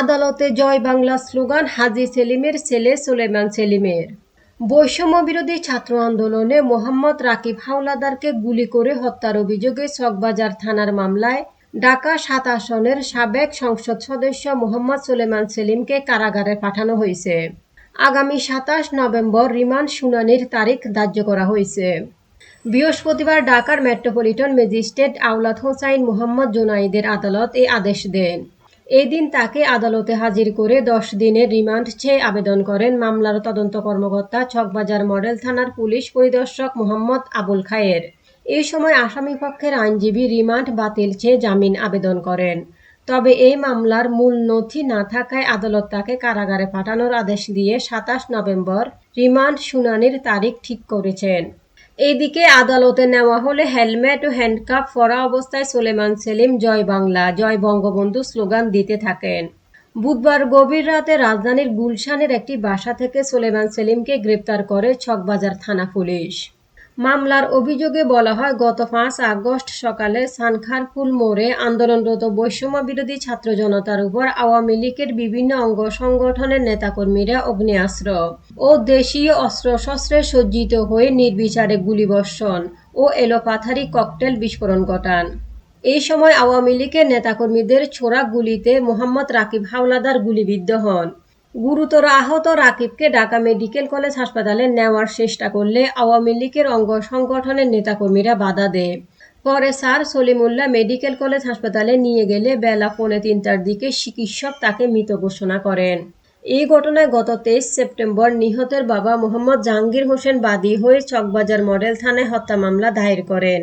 আদালতে জয় বাংলা স্লোগান, হাজি সেলিমের ছেলে সুলেমান সেলিমের। বৈষম্য বিরোধী ছাত্র আন্দোলনে মোহাম্মদ রাকিব হাওলাদারকে গুলি করে হত্যার অভিযোগে চকবাজার থানার মামলায় ঢাকা সাত আসনের সাবেক সংসদ সদস্য মোহাম্মদ সুলেমান সেলিমকে কারাগারে পাঠানো হয়েছে। আগামী সাতাশ নভেম্বর রিমান্ড শুনানির তারিখ ধার্য করা হয়েছে। বৃহস্পতিবার ঢাকার মেট্রোপলিটন ম্যাজিস্ট্রেট আওলাদ হোসাইন মোহাম্মদ জোনাইদের আদালত এই আদেশ দেন। এই দিন তাকে আদালতে হাজির করে দশ দিনের রিমান্ড চেয়ে আবেদন করেন মামলার তদন্ত কর্মকর্তা চকবাজার মডেল থানার পুলিশ পরিদর্শক মোহাম্মদ আবুল খায়ের। এই সময় আসামি পক্ষের আইনজীবী রিমান্ড বাতিল চেয়ে জামিন আবেদন করেন। তবে এই মামলার মূল নথি না থাকায় আদালত তাকে কারাগারে পাঠানোর আদেশ দিয়ে সাতাশ নভেম্বর রিমান্ড শুনানির তারিখ ঠিক করেছেন। এইদিকে আদালতে নেওয়া হলে হেলমেট ও হ্যান্ডকাপ ফরা অবস্থায় সোলেমান সেলিম জয় বাংলা, জয় বঙ্গবন্ধু স্লোগান দিতে থাকেন। বুধবার গভীর রাতে রাজধানীর গুলশানের একটি বাসা থেকে সোলেমান সেলিমকে গ্রেপ্তার করে ছকবাজার থানা পুলিশ। মামলার অভিযোগে বলা হয়, গত পাঁচ আগস্ট সকালে সানখারপুল মোড়ে আন্দোলনরত বৈষম্য বিরোধী ছাত্র জনতার উপর আওয়ামী লীগের বিভিন্ন অঙ্গ সংগঠনের নেতাকর্মীরা অগ্নিয়াস্ত্র ও দেশীয় অস্ত্রশস্ত্রে সজ্জিত হয়ে নির্বিচারে গুলিবর্ষণ ও এলোপাথারি ককটেল বিস্ফোরণ ঘটান। এই সময় আওয়ামী লীগের নেতাকর্মীদের ছোড়া গুলিতে মোহাম্মদ রাকিব হাওলাদার গুলিবিদ্ধ হন। গুরুতর আহত রাকিবকে ঢাকা মেডিকেল কলেজ হাসপাতালে নেওয়ার চেষ্টা করলে আওয়ামী লীগের অঙ্গ সংগঠনের নেতাকর্মীরা বাধা দেয়। পরে স্যার সলিমুল্লাহ মেডিকেল কলেজ হাসপাতালে নিয়ে গেলে বেলা পৌনে তিনটার দিকে চিকিৎসক তাকে মৃত ঘোষণা করেন। এই ঘটনায় গত তেইশ সেপ্টেম্বর নিহতের বাবা মোহাম্মদ জাহাঙ্গীর হোসেন বাদী হয়ে চকবাজার মডেল থানায় হত্যা মামলা দায়ের করেন।